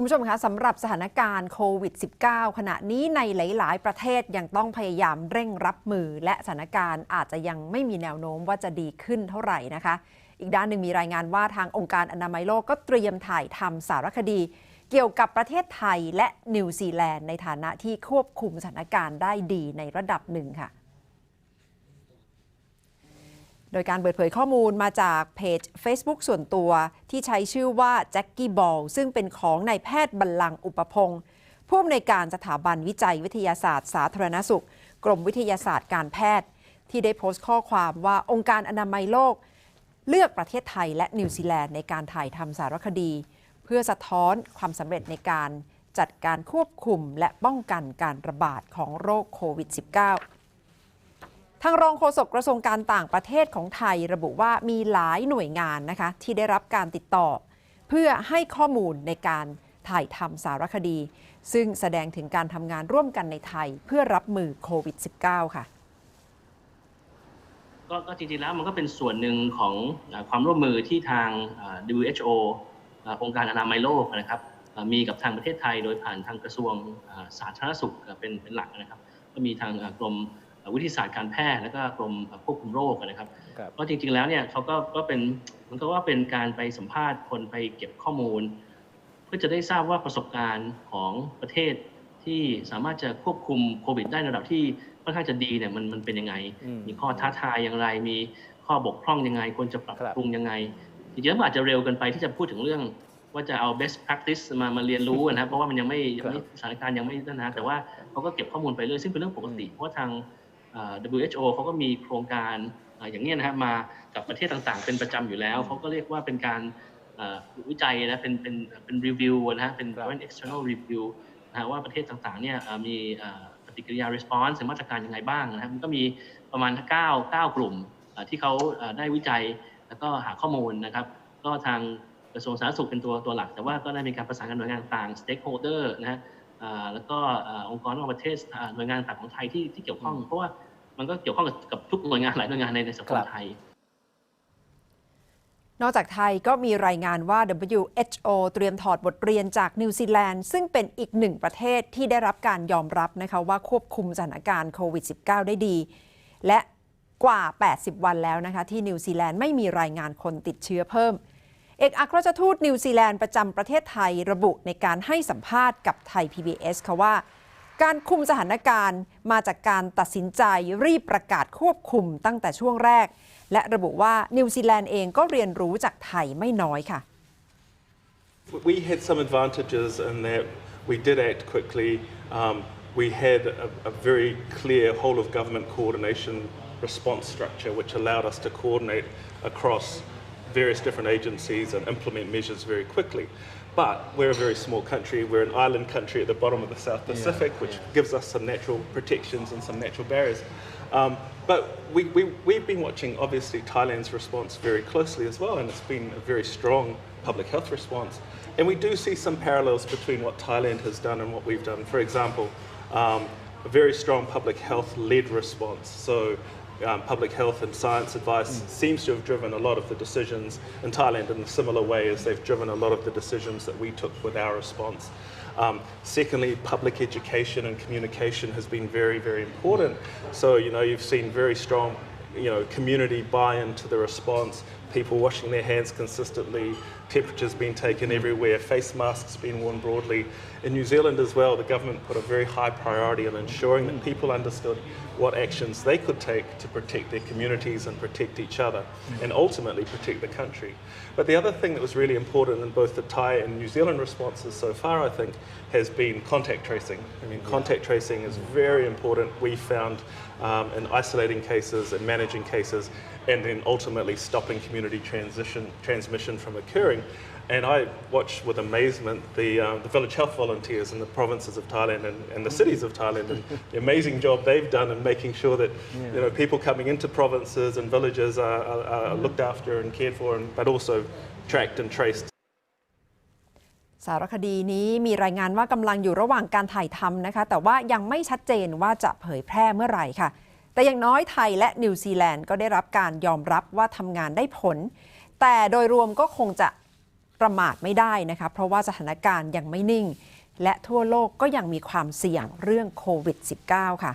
คุณผู้ชมคะสำหรับสถานการณ์โควิด -19 ขณะนี้ในหลาย ๆ ประเทศยังต้องพยายามเร่งรับมือ และสถานการณ์อาจจะยังไม่มีแนวโน้มว่าจะดีขึ้นเท่าไหร่นะคะ อีกด้านหนึ่งมีรายงานว่าทางองค์การอนามัยโลกก็เตรียมถ่ายทำสารคดี เกี่ยวกับประเทศไทยและนิวซีแลนด์ในฐานะที่ควบคุมสถานการณ์ได้ดีในระดับหนึ่งค่ะ โดยการเปิดเผยข้อมูลมาจากเพจ Facebook ส่วนตัวที่ใช้ชื่อว่าแจ็คกี้บอลซึ่งเป็นของนายแพทย์บัลลังก์อุปพงศ์ผู้อำนวยการสถาบันวิจัยวิทยาศาสตร์ สาธารณสุข กรมวิทยาศาสตร์การแพทย์ ที่ได้โพสต์ข้อความว่าองค์การอนามัยโลก เลือกประเทศไทยและนิวซีแลนด์ในการถ่ายทำสารคดี เพื่อสะท้อนความสำเร็จในการจัดการควบคุมและป้องกันการระบาดของโรคโควิด -19 ทางรองโฆษกกระทรวงการต่างประเทศของไทยระบุว่ามีหลายหน่วยงานนะคะที่ได้รับการติดต่อ เพื่อให้ข้อมูลในการถ่ายทำสารคดี ซึ่งแสดงถึงการทำงานร่วมกันในไทยเพื่อรับมือโควิด -19 ค่ะก็ก็จริงๆแล้วมันก็เป็นส่วนหนึ่งของความร่วมมือที่ทาง WHO องค์การอนามัยโลกนะครับมีกับทางประเทศไทยโดยผ่านทางกระทรวงสาธารณสุขเป็นเป็นหลักนะครับ ก็มีทางกรม วิทยาศาสตร์การแพทย์แล้วก็กรมเอ่อควบคุมโรคนะครับครับก็จริง ๆแล้วเนี่ยเขาก็ก็เป็นมันก็ว่าเป็นการไปสัมภาษณ์คนไปเก็บข้อมูล เพื่อจะได้ทราบว่าประสบการณ์ของประเทศที่สามารถจะควบคุมโควิด ได้ในระดับที่ค่อนข้างจะดีเนี่ยมันมันเป็นยังไงอืมมีข้อท้าทายอย่างไร มีข้อบกพร่องยังไงควรจะปรับครับปรุงยังไงจริงๆแล้วมันอาจจะเร็วเกินไปที่จะพูดถึงเรื่องว่าจะเอา best practice มามาเรียนรู้นะครับเพราะว่ามันยังไม่ยังไม่สถานการณ์ยังไม่นั่นนะแต่ว่าเขาก็เก็บข้อมูลไปเรื่อยซึ่งเป็นเรื่องปกติเพราะว่าทางเอ่อ WHO เขาก็มีโครงการเอ่ออย่างนี้ยนะครับมากับประเทศต่างๆ เป็นประจำอยู่แล้วเขาก็เรียกว่าเป็นการเอ่อวิจัยนะเป็นเป็นเป็นรีวิวนะฮะเป็นครับเป็น external review นะฮะว่าประเทศต่างๆเนี่ยเอ่อมีเอ่อปฏิกิริยา response หรือมาตรการยังไงบ้างนะครับมันก็มีประมาณ 9 9 กลุ่มเอ่อที่เขาเอ่อได้วิจัยแล้วก็หาข้อมูลนะครับ ก็ทางกระทรวงสาธารณสุขเป็นตัวตัวหลัก แต่ว่าก็ได้มีการประสานกับหน่วยงานต่าง stakeholder นะฮะเอ่อแล้วก็เอ่อองค์กรระหว่างประเทศอ่าหน่วยงานต่างของไทยที่ที่เกี่ยวข้องเพราะว่า มันก็เกี่ยวข้องกับกับทุกหน่วยงานหลายหน่วยงานในในสังคคมรับไทย นอกจากไทยก็มีรายงานว่า WHO เตรียมถอดบทเรียนจากนิวซีแลนด์ ซึ่งเป็นอีกหนึ่งประเทศที่ได้รับการยอมรับนะคะว่าควบคุมสถานการณ์โควิด -19 ได้ดี และกว่า 80 วันแล้วนะคะ ที่นิวซีแลนด์ไม่มีรายงานคนติดเชื้อเพิ่ม เอกอัครราชทูตนิวซีแลนด์ประจำประเทศไทยระบุในการให้สัมภาษณ์กับไทย PBS ค่ะว่า การคุมสถานการณ์มาจากการตัดสินใจรีบประกาศควบคุมตั้งแต่ช่วงแรก และระบุว่านิวซีแลนด์เองก็เรียนรู้จากไทยไม่น้อยค่ะ We had some advantages in that we did act quickly. Um, we had a, a very clear whole of government coordination response structure, which allowed us to coordinate across various different agencies and implement measures very quickly. But we're a very small country. We're an island country at the bottom of the South Pacific, which gives us some natural protections and some natural barriers. Um, but we, we, we've been watching, obviously, Thailand's response very closely as well, and it's been a very strong public health response. And we do see some parallels between what Thailand has done and what we've done. For example, um, a very strong public health led response. So, um, public health and science advice seems to have driven a lot of the decisions in Thailand in a similar way as they've driven a lot of the decisions that we took with our response. Um, secondly, public education and communication has been very, very important. So, you know, you've seen very strong, you know, community buy-in to the response, people washing their hands consistently, temperatures being taken everywhere, face masks being worn broadly. In New Zealand as well, the government put a very high priority on ensuring that people understood what actions they could take to protect their communities and protect each other and ultimately protect the country. But the other thing that was really important in both the Thai and New Zealand responses so far, I think, has been contact tracing. I mean, contact tracing is very important. We found um, in isolating cases and managing cases and then ultimately stopping community transition, transmission from occurring. And I watched with amazement the, uh, the village health volunteers in the provinces of Thailand and, and the cities of Thailand and the amazing job they've done in making sure that you know, people coming into provinces and villages are, are, are looked after and cared for, and, but also tracked and traced. สารคดีนี้มีรายงานว่ากำลังอยู่ระหว่างการถ่ายทำนะคะ แต่ว่ายังไม่ชัดเจนว่าจะเผยแพร่เมื่อไหร่ค่ะ แต่อย่างน้อยไทยและนิวซีแลนด์ก็ได้รับการยอมรับว่าทำงานได้ผล แต่โดยรวมก็คงจะประมาทไม่ได้นะคะเพราะว่าสถานการณ์ยังไม่นิ่ง และทั่วโลกก็ยังมีความเสี่ยงเรื่องโควิด -19 ค่ะ